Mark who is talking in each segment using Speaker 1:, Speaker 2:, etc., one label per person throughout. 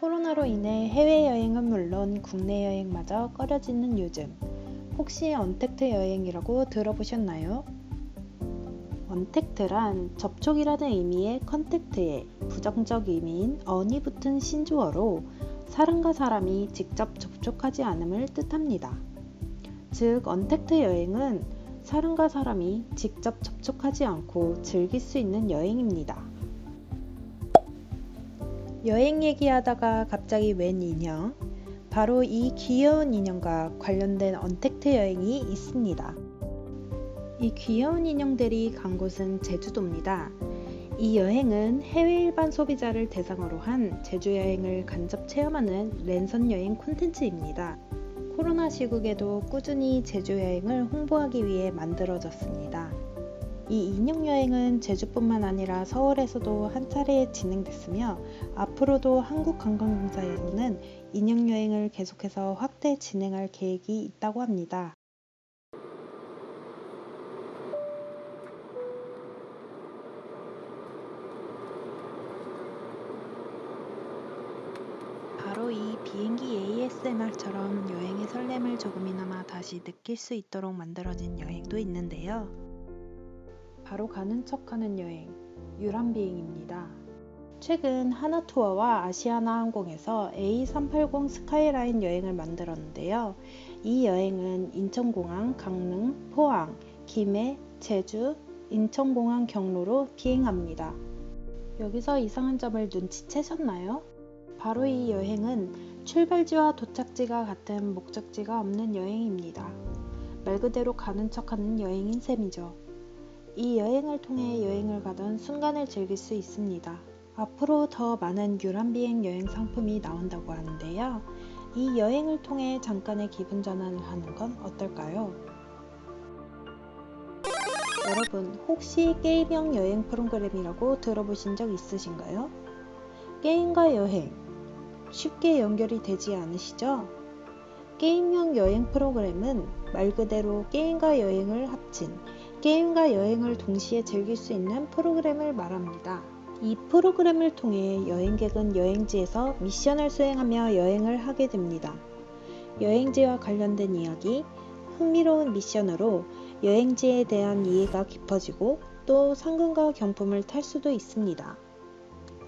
Speaker 1: 코로나로 인해 해외여행은 물론 국내 여행마저 꺼려지는 요즘. 혹시 언택트 여행이라고 들어보셨나요? 언택트란 접촉이라는 의미의 컨택트에 부정적 의미인 언이 붙은 신조어로 사람과 사람이 직접 접촉하지 않음을 뜻합니다. 즉, 언택트 여행은 사람과 사람이 직접 접촉하지 않고 즐길 수 있는 여행입니다. 여행 얘기하다가 갑자기 웬 인형? 바로 이 귀여운 인형과 관련된 언택트 여행이 있습니다. 이 귀여운 인형들이 간 곳은 제주도입니다. 이 여행은 해외 일반 소비자를 대상으로 한 제주 여행을 간접 체험하는 랜선 여행 콘텐츠입니다. 코로나 시국에도 꾸준히 제주 여행을 홍보하기 위해 만들어졌습니다. 이 인형 여행은 제주뿐만 아니라 서울에서도 한 차례 진행됐으며 앞으로도 한국관광공사에서는 인형 여행을 계속해서 확대 진행할 계획이 있다고 합니다. 바로 이 비행기 ASMR처럼 여행의 설렘을 조금이나마 다시 느낄 수 있도록 만들어진 여행도 있는데요. 바로 가는 척하는 여행, 유람 비행입니다. 최근 하나투어와 아시아나 항공에서 A380 스카이라인 여행을 만들었는데요. 이 여행은 인천공항, 강릉, 포항, 김해, 제주, 인천공항 경로로 비행합니다. 여기서 이상한 점을 눈치채셨나요? 바로 이 여행은 출발지와 도착지가 같은 목적지가 없는 여행입니다. 말 그대로 가는 척하는 여행인 셈이죠. 이 여행을 통해 여행을 가던 순간을 즐길 수 있습니다. 앞으로 더 많은 유람비행 여행 상품이 나온다고 하는데요. 이 여행을 통해 잠깐의 기분 전환을 하는 건 어떨까요? 여러분, 혹시 게임형 여행 프로그램이라고 들어보신 적 있으신가요? 게임과 여행, 쉽게 연결이 되지 않으시죠? 게임형 여행 프로그램은 말 그대로 게임과 여행을 합친 게임과 여행을 동시에 즐길 수 있는 프로그램을 말합니다. 이 프로그램을 통해 여행객은 여행지에서 미션을 수행하며 여행을 하게 됩니다. 여행지와 관련된 이야기, 흥미로운 미션으로 여행지에 대한 이해가 깊어지고 또 상금과 경품을 탈 수도 있습니다.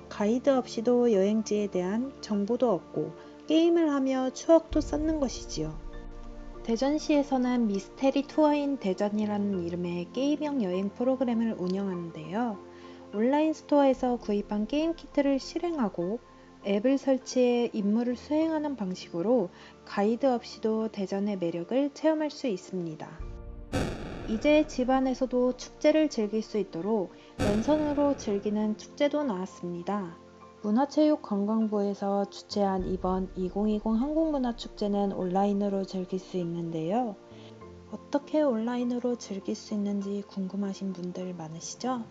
Speaker 1: 가이드 없이도 여행지에 대한 정보도 얻고 게임을 하며 추억도 쌓는 것이지요. 대전시에서는 미스테리 투어인 대전이라는 이름의 게임형 여행 프로그램을 운영하는데요. 온라인 스토어에서 구입한 게임 키트를 실행하고 앱을 설치해 임무를 수행하는 방식으로 가이드 없이도 대전의 매력을 체험할 수 있습니다. 이제 집안에서도 축제를 즐길 수 있도록 랜선으로 즐기는 축제도 나왔습니다. 문화체육관광부에서 주최한 이번 2020 한국문화축제는 온라인으로 즐길 수 있는데요. 어떻게 온라인으로 즐길 수 있는지 궁금하신 분들 많으시죠?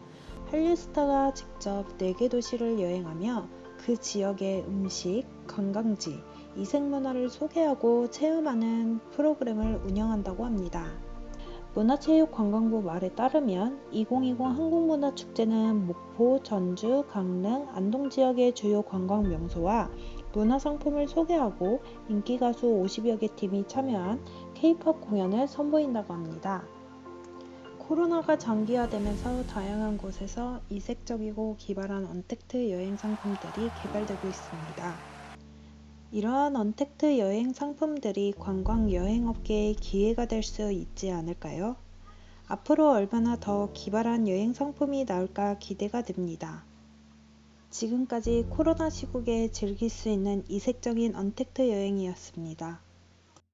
Speaker 1: 한류스타가 직접 4개 도시를 여행하며 그 지역의 음식, 관광지, 이색문화를 소개하고 체험하는 프로그램을 운영한다고 합니다. 문화체육관광부 말에 따르면 2020 한국문화축제는 목포, 전주, 강릉, 안동 지역의 주요 관광 명소와 문화 상품을 소개하고 인기 가수 50여 개 팀이 참여한 K-팝 공연을 선보인다고 합니다. 코로나가 장기화되면서 다양한 곳에서 이색적이고 기발한 언택트 여행 상품들이 개발되고 있습니다. 이러한 언택트 여행 상품들이 관광 여행 업계의 기회가 될 수 있지 않을까요? 앞으로 얼마나 더 기발한 여행 상품이 나올까 기대가 됩니다. 지금까지 코로나 시국에 즐길 수 있는 이색적인 언택트 여행이었습니다.